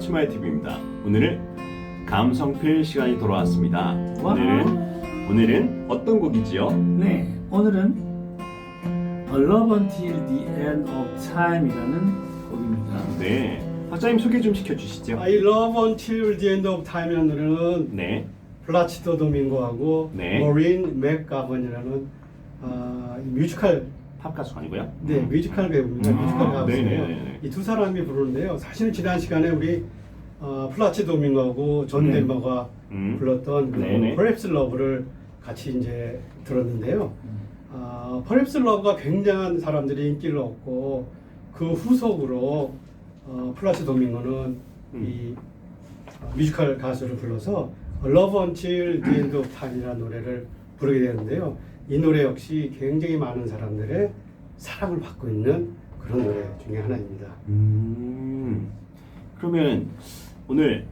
추마이 TV입니다. 오늘은 감성필 시간이 돌아왔습니다. 오늘은 오늘은 어떤 곡이지요? 네, 오늘은 A Love Until the End of Time이라는 곡입니다. 네, 학자님 소개 좀 시켜주시죠. I Love Until the End of Time이라는 노래는 네, 플라치도 도밍고하고 네. 머린 맥가번이라는 아, 이 뮤지컬 팝 가수 아니고요. 네 뮤지컬 배우입니다. 아, 뮤지컬 가수예요. 네네네네. 이두 사람이 부르는데요. 사실은 지난 시간에 우리 어, 플라치 도밍고하고 존 네. 덴버가 음. 불렀던 그 네네. Perhaps Love를 같이 이제 들었는데요. 아, Perhaps Love가 굉장한 사람들이 인기를 얻고 그 후속으로 어, 플라치 도밍고는 음. 이 어, 뮤지컬 가수를 불러서 Love Until the End of Time이라는 노래를 부르게 되는데요. 이 노래 역시 굉장히 많은 사람들의 사랑을 받고 있는 그런 노래 중에 하나입니다. 음, 그러면 오늘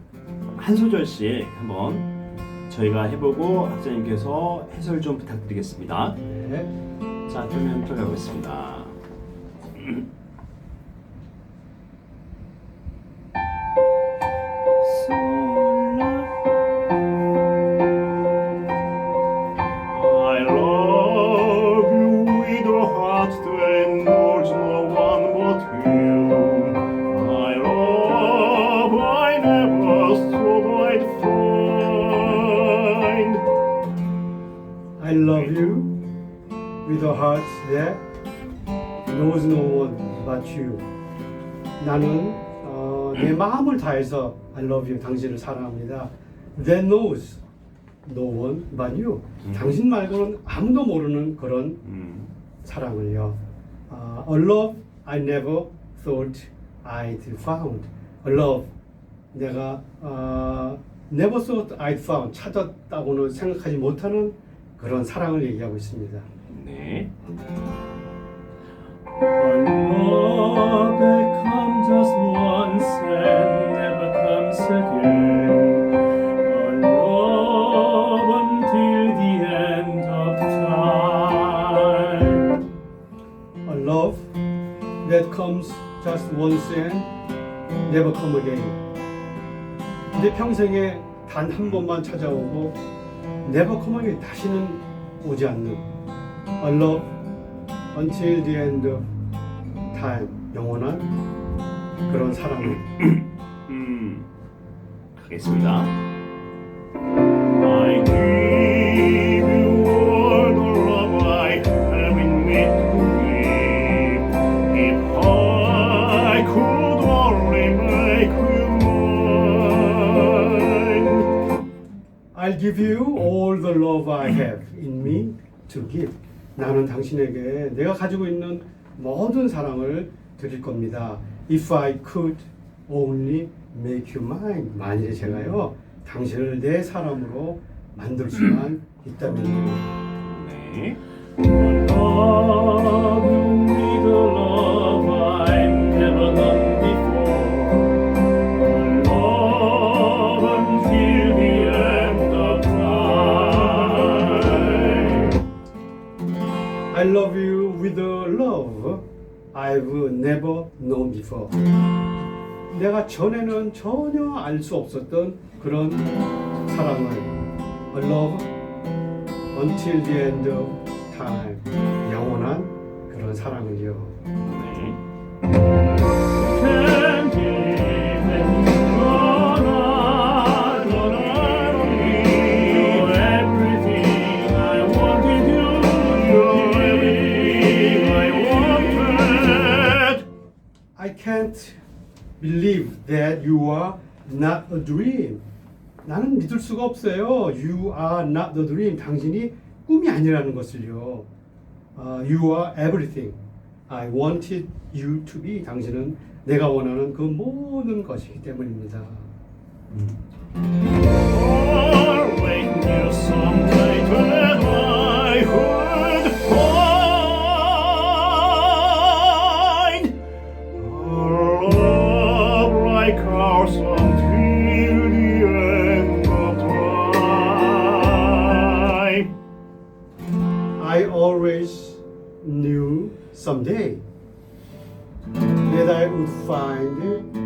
한 소절씩 한번 저희가 해보고 학자님께서 해설 좀 부탁드리겠습니다. 네. 자, 그러면 들어가 보겠습니다. 나는 어, 내 마음을 다해서 I love you 당신을 사랑합니다. That knows no one but you. 당신 말고는 아무도 모르는 그런 음, 사랑을요. 아, a love I never thought I'd found. A love 내가 아, never thought I'd found 찾았다고는 생각하지 못하는 그런 사랑을 얘기하고 있습니다. 네. Comes just once and never comes again. A love until the end of time. A love that comes just once and never come again. 내 평생에 단 한 번만 찾아오고 never come again 다시는 오지 않는 A love until the end of time 영원한 그런 사랑을 음, 가겠습니다. I give you all the love I have in me to give. If I could only make you mine. I'll give you all the love I have in me to give. 나는 당신에게 내가 가지고 있는 모든 사랑을 드릴 겁니다. If I could only make you mine. 만일에 제가요 당신을 내 사람으로 만들 수만 있다면요. 네. I've never known before. 내가 전에는 전혀 알 수 없었던 그런 사랑을 A love until the end of time 영원한 그런 사랑을요. 네. That you are not a dream. 나는 믿을 수가 없어요. You are not the dream. 당신이 꿈이 아니라는 것을요. 아, you are everything. I wanted you to be. 당신은 내가 원하는 그 모든 것이기 때문입니다. Always someday that I would find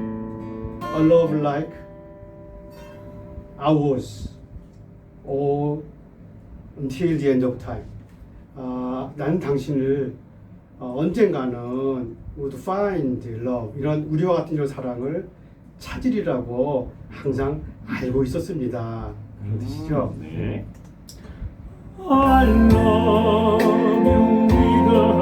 a love like ours or until the end of time. 아, 나는 당신을 어, 언젠가는 would find love 이런 우리와 같은 이런 사랑을 찾으리라고 항상 알고 있었습니다. 그런 뜻이죠. 네. I love you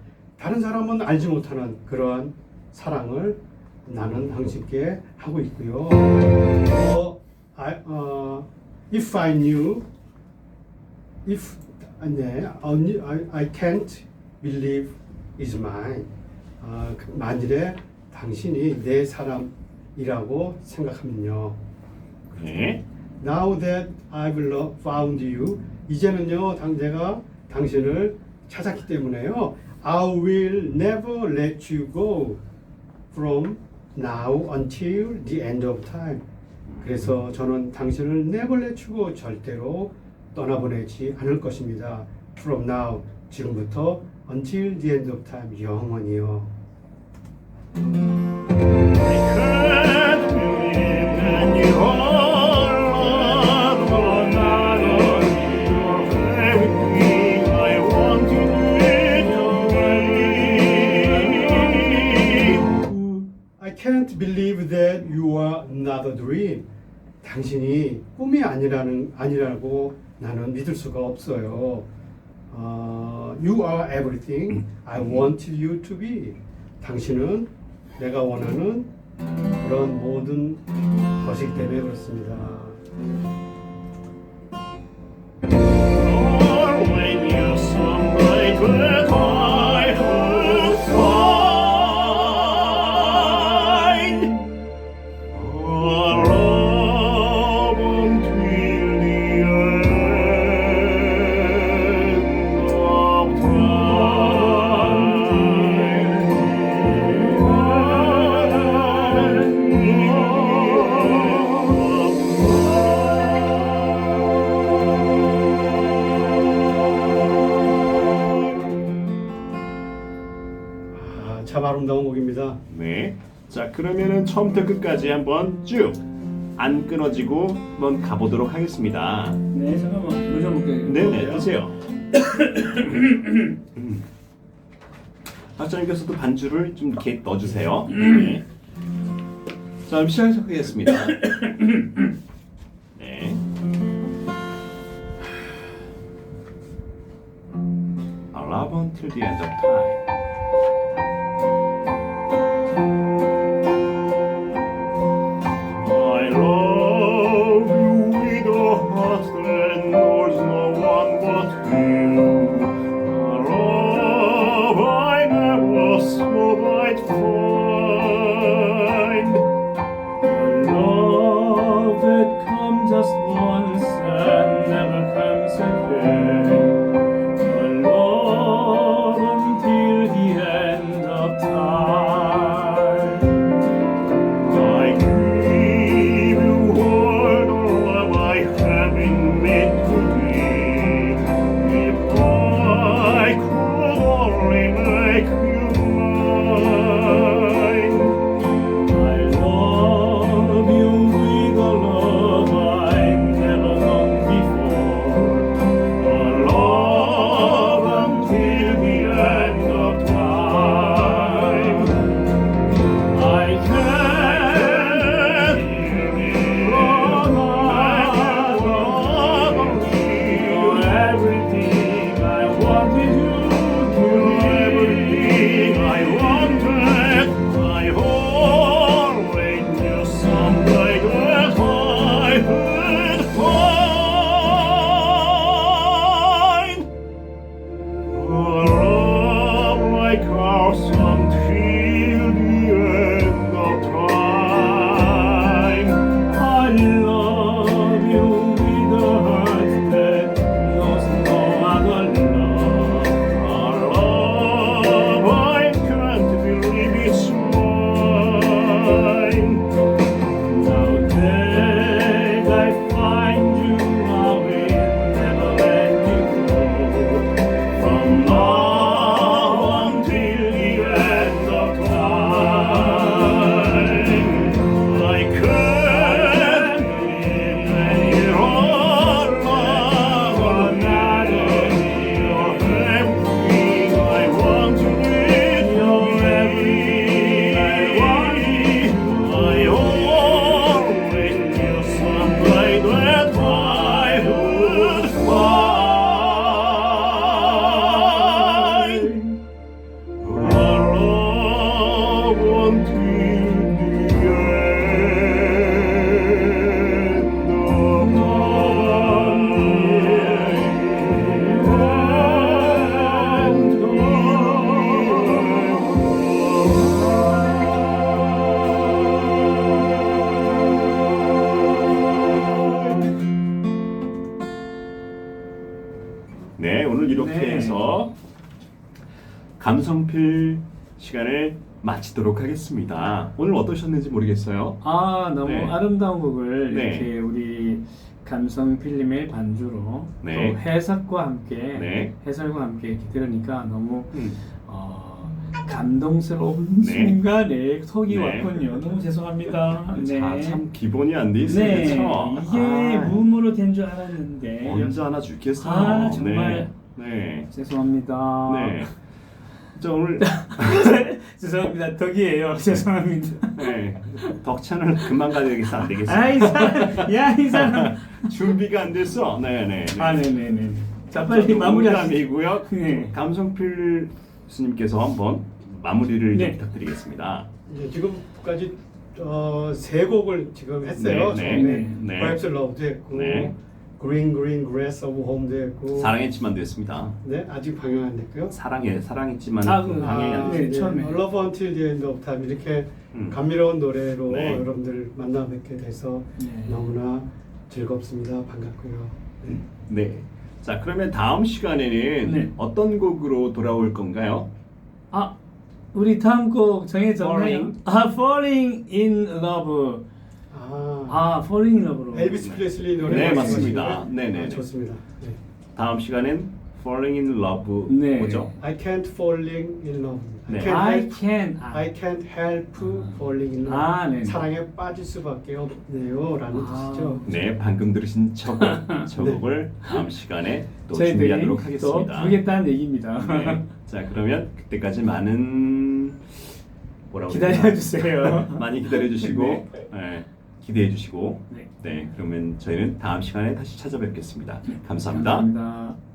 다른 사람은 알지 못하는 그러한 사랑을 나는 당신께 하고 있고요. 어, I, 어, if I knew, if 네, I, I can't believe is mine. 아, 그 만일에 당신이 내 사람이라고 생각하면요. 네. Now that I've found you, 이제는요, 당 내가 당신을 찾았기 때문에요. I will never let you go from now until the end of time. 그래서 저는 당신을 never let you go 절대로 떠나보내지 않을 것입니다. From now 지금부터 until the end of time 영원히요. I can't believe that you are dream. 당신이 꿈이 아니라는 아니라고 나는 믿을 수가 없어요. 어, you are everything I want you to be. 당신은 내가 원하는 그런 모든 것이기 때문에 그렇습니다. 참 아름다운 곡입니다. 네. 자, 그러면은 처음부터 끝까지 한번 쭉 안 끊어지고 한번 가보도록 하겠습니다. 네, 잠깐만. 물좀 볼게요. 네네, 드세요. 음. 박사님께서도 반주를 좀 이렇게 넣어주세요. 네. 자, 그럼 시작하겠습니다. 네. Love until the end of time. Like ours 시간을 마치도록 하겠습니다. 오늘 어떠셨는지 모르겠어요. 아 너무 네. 아름다운 곡을 네. 이렇게 우리 감성 필름의 반주로 네. 또 해석과 함께 네. 해설과 함께 이렇게 들으니까 너무 음. 어, 감동스러운 네. 순간에 속이 네. 왔군요. 너무 죄송합니다. 네. 자, 참 기본이 안 돼 있어요. 네, 그렇죠? 이게 아, 무음으로 된 줄 알았는데 언제 하나 죽겠어요. 아, 정말. 네. 네. 죄송합니다. 네. 자, 오늘 죄송합니다. 덕이에요. 죄송합니다. 네. 덕찬을 금방 가야 되겠어. 안 되겠어. 아이 사람, 야이 사람. 준비가 안 됐어. 네, 네. 네. 아, 네네네. 자 빨리 마무리하시죠. 농담이고요. 네. 감성필 스님께서 한번 마무리를 네. 부탁드리겠습니다. 이제 지금까지 어, 세 곡을 지금 했어요. 네, 처음에 네, 네. Perhaps Love도 했고 네. Green Green Grass of Home도 했고 사랑했지만 됐습니다. 네 아직 방영 안 됐고요. 사랑해 사랑했지만 아, 그, 방해가 아, 안 네, 됐습니다. 처음에. Love Until the End of Time 이렇게 음. 감미로운 노래로 네. 여러분들 만나 뵙게 돼서 네. 너무나 즐겁습니다. 반갑고요. 네. 네. 자 그러면 다음 시간에는 네. 어떤 곡으로 돌아올 건가요? 아 우리 다음 곡 정해졌나요? Falling. 아 Falling in Love. 아, 아 Falling in Love로. 엘비스 프레슬리 노래 네, 맞습니다. 거예요? 네, 네, 아, 네. 좋습니다. 네. 다음 시간엔 Falling in Love 네. 뭐죠? I can't falling in love. 네. I can't I help, can. 아, I can't help falling in love. 아, 네. 사랑에 빠질 수밖에 없네요라는 아. 뜻이죠. 네, 방금 들으신 저 곡, 저 네. 곡을 다음 시간에 또 저희들이 준비하도록 또 하겠습니다. 부르겠다는 얘기입니다. 네. 자 그러면 그때까지 많은 뭐라고 기다려 해야 되나? 주세요. 많이 기다려 주시고 네. 네, 기대해 주시고 네. 네 그러면 저희는 다음 시간에 다시 찾아뵙겠습니다. 감사합니다. 감사합니다.